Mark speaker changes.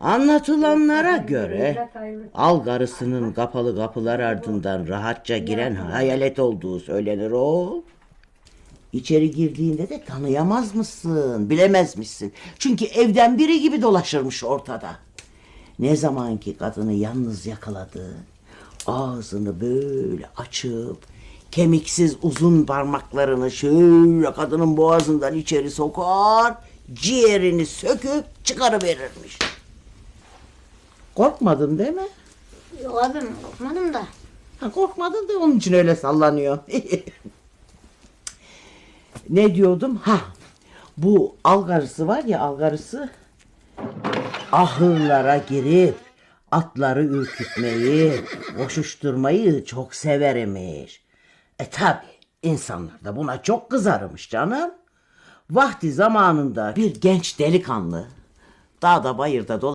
Speaker 1: Anlatılanlara göre al karısının kapalı kapılar ardından rahatça giren hayalet olduğu söylenir oğul. İçeri girdiğinde de tanıyamaz mısın, bilemez misin? Çünkü evden biri gibi dolaşırmış ortada. Ne zamanki kadını yalnız yakaladı, ağzını böyle açıp kemiksiz uzun parmaklarını şöyle kadının boğazından içeri sokar, ciğerini söküp çıkarıverirmiş. Korkmadın değil mi?
Speaker 2: Yok abim korkmadım da.
Speaker 1: Ha, korkmadın da onun için öyle sallanıyor. ne diyordum? Ha, bu algarısı var ya algarısı ahırlara girip atları ürkütmeyi, koşuşturmayı çok severmiş. E tabi insanlar da buna çok kızarmış canım. Vakti zamanında bir genç delikanlı dağda bayırda